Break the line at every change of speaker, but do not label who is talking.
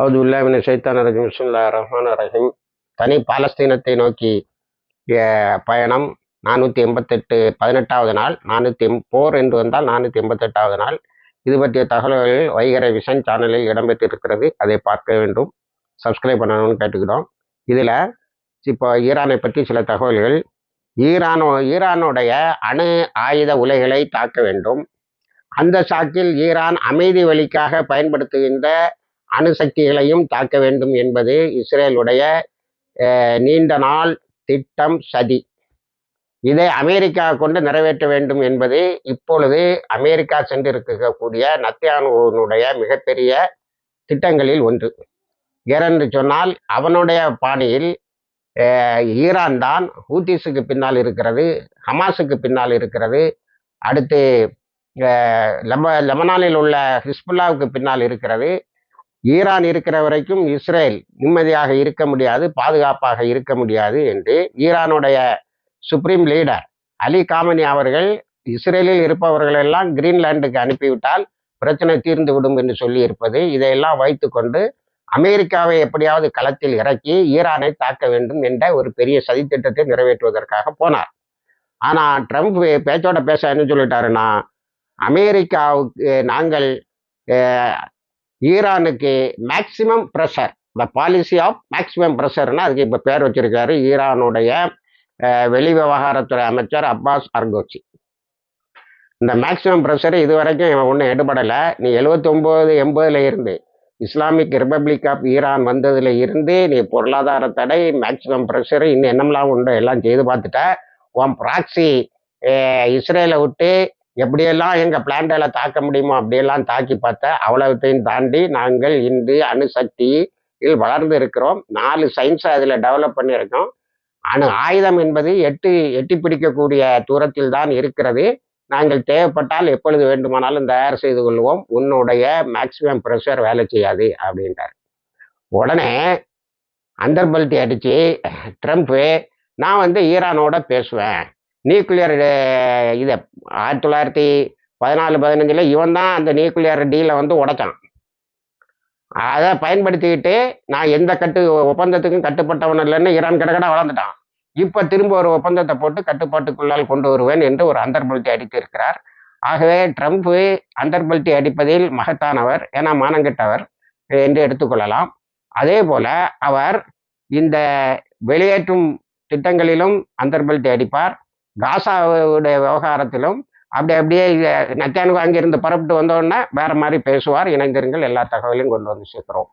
அவது உல்லாமின சைத்தான regime. சுல்லா ரஹ்மான் ரஹீம். தனி பாலஸ்தீனத்தை நோக்கி பயணம் நானூற்றி எண்பத்தெட்டு பதினெட்டாவது நாள். நானூற்றி எம் போர் என்று வந்தால் நானூற்றி எண்பத்தெட்டாவது நாள். இது பற்றிய தகவல்கள் வைகரை விஷன் சேனலில் இடம்பெற்றிருக்கிறது. அதை பார்க்க வேண்டும். சப்ஸ்கிரைப் பண்ணணும்னு கேட்டுக்கிட்டோம். இதில் இப்போ ஈரானை பற்றி சில தகவல்கள். ஈரானோ ஈரானுடைய அணு ஆயுத உலைகளை தாக்க வேண்டும். அந்த சாக்கில் ஈரான் அமைதி வழிக்காக பயன்படுத்துகின்ற அணுசக்திகளையும் தாக்க வேண்டும் என்பது இஸ்ரேலுடைய நீண்ட நாள் திட்டம் சதி. இதை அமெரிக்கா கொண்டு நிறைவேற்ற வேண்டும் என்பது இப்பொழுது அமெரிக்கா சென்றிருக்கக்கூடிய நத்தியானுடைய மிகப்பெரிய திட்டங்களில் ஒன்று. ஏனென்று சொன்னால் அவனுடைய பாணியில் ஈரான் தான் ஹூத்திஸுக்கு பின்னால் இருக்கிறது ஹமாஸுக்கு பின்னால் இருக்கிறது அடுத்து லெப லெபனானில் உள்ள ஹிஸ்புல்லாவுக்கு பின்னால் இருக்கிறது ஈரான் இருக்கிற வரைக்கும் இஸ்ரேல் நிம்மதியாக இருக்க முடியாது பாதுகாப்பாக இருக்க முடியாது என்று ஈரானுடைய சுப்ரீம் லீடர் அலி காமனி அவர்கள் இஸ்ரேலில் இருப்பவர்களெல்லாம் கிரீன்லாண்டுக்கு அனுப்பிவிட்டால் பிரச்சனை தீர்ந்து விடும் என்று சொல்லி இருப்பது இதையெல்லாம் வைத்துக்கொண்டு அமெரிக்காவை எப்படியாவது களத்தில் இறக்கி ஈரானை தாக்க வேண்டும் என்ற ஒரு பெரிய சதித்திட்டத்தை நிறைவேற்றுவதற்காக போனார். ஆனால் ட்ரம்ப் பேச்சோட பேச என்ன சொல்லிட்டாருன்னா அமெரிக்காவுக்கு நாங்கள் ஈரானுக்கு மேக்சிமம் ப்ரெஷர் இந்த பாலிசி ஆஃப் மேக்சிமம் ப்ரெஷர்னா அதுக்கு இப்போ பேர் வச்சிருக்காரு ஈரானுடைய வெளி விவகாரத்துறை அமைச்சர் அப்பாஸ் அர்கோச்சி. இந்த மேக்சிமம் ப்ரெஷர் இது வரைக்கும் இவன் ஒன்றும் எடுபடலை. நீ எழுபத்தொம்போது எண்பதுல இருந்து இஸ்லாமிக் ரிப்பப்ளிக் ஆஃப் ஈரான் வந்ததுல இருந்து நீ பொருளாதார தடை மேக்சிமம் ப்ரெஷர் இன்னும் என்னமெல்லாம் உண்டு எல்லாம் செய்து பார்த்துட்ட உன் ப்ராக்சி இஸ்ரேலை விட்டு எப்படியெல்லாம் எங்கள் பிளான்டெல்லாம் தாக்க முடியுமோ அப்படியெல்லாம் தாக்கி பார்த்தா அவ்வளவுத்தையும் தாண்டி நாங்கள் இன்று அணுசக்தியில் வளர்ந்து இருக்கிறோம். நாலு சயின்ஸை அதில் டெவலப் பண்ணியிருக்கோம். அணு ஆயுதம் என்பது எட்டு எட்டி பிடிக்கக்கூடிய தூரத்தில் தான் இருக்கிறது. நாங்கள் தேவைப்பட்டால் எப்பொழுது வேண்டுமானாலும் தயார் செய்து கொள்வோம். உன்னுடைய மேக்சிமம் ப்ரெஷர் வேலை செய்யாது அப்படின்றார். உடனே அந்தர்பல்ட்டி அடித்து ட்ரம்ப்பு நான் வந்து ஈரானோட பேசுவேன். நியூக்ளியர் eh, இதை ஆயிரத்தி தொள்ளாயிரத்தி பதினாலு பதினஞ்சில் இவன் தான் அந்த நியூக்ளியர் டீலை வந்து உடைச்சான். அதை பயன்படுத்திக்கிட்டு நான் எந்த கட்டு ஒப்பந்தத்துக்கும் கட்டுப்பட்டவன் இல்லைன்னு ஈரான் கிடக்கட வளர்ந்துட்டான். இப்போ திரும்ப ஒரு ஒப்பந்தத்தை போட்டு கட்டுப்பாட்டுக்குள்ளால் கொண்டு வருவேன் என்று ஒரு அந்தர்பலத்தை அடித்திருக்கிறார். ஆகவே ட்ரம்ப்பு அந்தர்பல்ட்டி அடிப்பதில் மகத்தானவர் ஏன்னா மானங்கெட்டவர் என்று எடுத்துக்கொள்ளலாம். அதே போல அவர் இந்த வெளியேற்றும் திட்டங்களிலும் அந்தர்பல்ட்டி அடிப்பார். காசாவுடைய விவகாரத்திலும் அப்படி அப்படியே நத்தியானுக்கு அங்கிருந்து புறப்பட்டு வந்தோடனே வேற மாதிரி பேசுவார் இணைந்திருங்கள் எல்லா தகவலையும் கொண்டு வந்து சேர்க்கிறோம்.